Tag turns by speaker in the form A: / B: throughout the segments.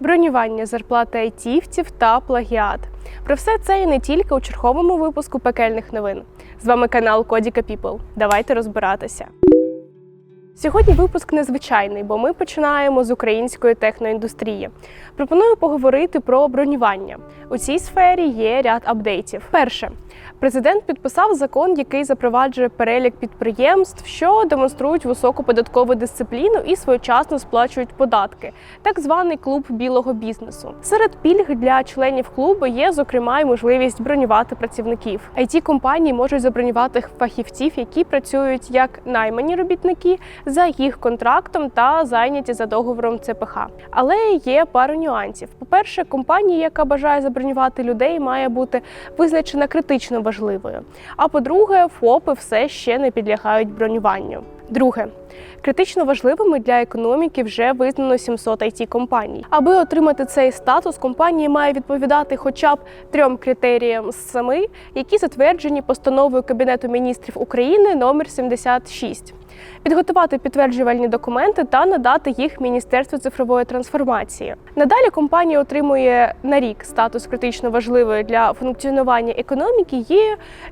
A: бронювання зарплати айтівців та плагіат. Про все це і не тільки у черговому випуску пекельних новин. З вами канал Кодіка People. Давайте розбиратися. Сьогодні випуск незвичайний, бо ми починаємо з української техноіндустрії. Пропоную поговорити про бронювання. У цій сфері є ряд апдейтів. Перше, президент підписав закон, який запроваджує перелік підприємств, що демонструють високу податкову дисципліну і своєчасно сплачують податки, так званий клуб білого бізнесу. Серед пільг для членів клубу є, зокрема, й можливість бронювати працівників. it компанії можуть забронювати фахівців, які працюють як наймані робітники за їх контрактом та зайняті за договором ЦПХ. Але є пара нюансів. По-перше, компанія, яка бажає забронювати людей, має бути визначена критично важливою. А по-друге, ФОПи все ще не підлягають бронюванню. Друге. Критично важливими для економіки вже визнано 700 it компаній. Аби отримати цей статус, компанія має відповідати хоча б трьом критеріям з семи, які затверджені постановою Кабінету міністрів України номер 76 підготувати підтверджувальні документи та надати їх Міністерству цифрової трансформації. Надалі компанія отримує на рік статус критично важливої для функціонування економіки і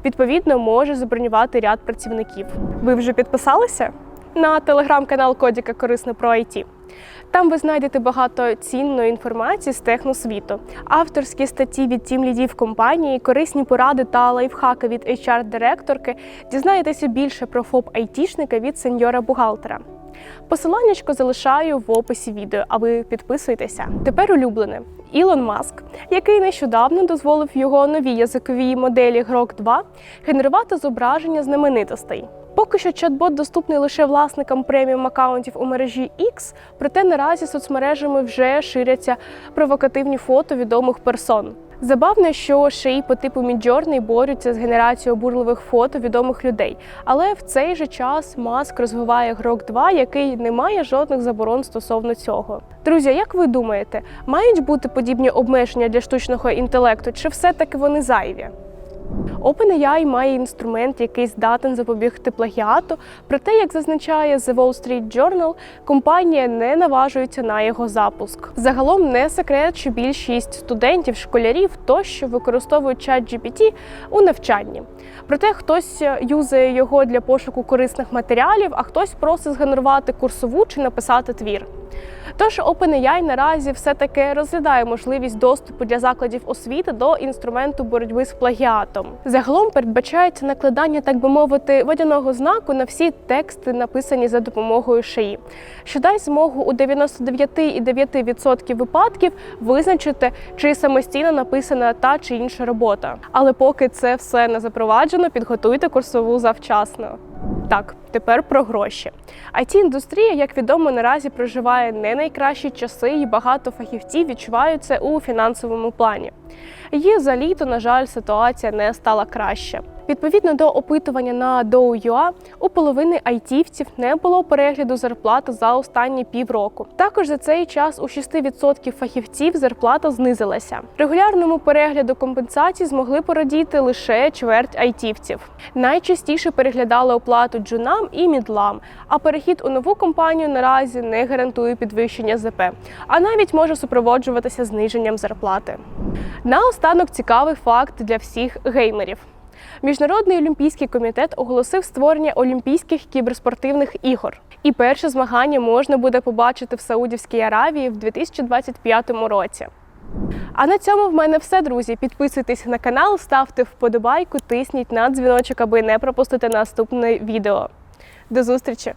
A: відповідно може забронювати ряд працівників. Ви вже підписалися на телеграм-канал Кодіка Корисно про IT? Там ви знайдете багато цінної інформації з техносвіту, авторські статті від тім лідів компанії, корисні поради та лайфхаки від HR-директорки. Дізнаєтеся більше про ФОП айтішника від сеньора бухгалтера. Посиланнячко залишаю в описі відео, а ви підписуйтеся. Тепер улюблене. Ілон Маск, який нещодавно дозволив його новій язиковій моделі Grok 2 генерувати зображення знаменитостей. Поки що чат-бот доступний лише власникам преміум акаунтів у мережі X, проте наразі соцмережами вже ширяться провокативні фото відомих персон. Забавно, що шиї по типу Midjourney борються з генерацією обурливих фото відомих людей, але в цей же час Маск розвиває Grok 2, який не має жодних заборон стосовно цього. Друзі, як ви думаєте, мають бути подібні обмеження для штучного інтелекту, чи все-таки вони зайві? OpenAI має інструмент, який здатен запобігти плагіату, проте, як зазначає The Wall Street Journal, компанія не наважується на його запуск. Загалом не секрет, що більшість студентів, школярів тощо використовують ChatGPT у навчанні. Проте хтось юзає його для пошуку корисних матеріалів, а хтось просить згенерувати курсову чи написати твір. Тож OpenAI наразі все-таки розглядає можливість доступу для закладів освіти до інструменту боротьби з плагіатом. Загалом передбачається накладання, так би мовити, водяного знаку на всі тексти, написані за допомогою шиї, що дасть змогу у 99,9% випадків визначити, чи самостійно написана та чи інша робота. Але поки це все не запроваджено, підготуйте курсову завчасно. Так, тепер про гроші. it індустрія, як відомо, наразі проживає не найкращі часи, і багато фахівців відчувають це у фінансовому плані. І за літо, на жаль, ситуація не стала краще. Відповідно до опитування на Dow.ua, у половини айтівців не було перегляду зарплати за останні півроку. Також за цей час у 6% фахівців зарплата знизилася. Регулярному перегляду компенсацій змогли порадіти лише чверть айтівців. Найчастіше переглядали оплату джунам і мідлам, а перехід у нову компанію наразі не гарантує підвищення ЗП, а навіть може супроводжуватися зниженням зарплати. Наостанок цікавий факт для всіх геймерів. Міжнародний олімпійський комітет оголосив створення Олімпійських кіберспортивних ігор. І перше змагання можна буде побачити в Саудівській Аравії в 2025 році. А на цьому в мене все, друзі. Підписуйтесь на канал, ставте вподобайку, тисніть на дзвіночок, аби не пропустити наступне відео. До зустрічі!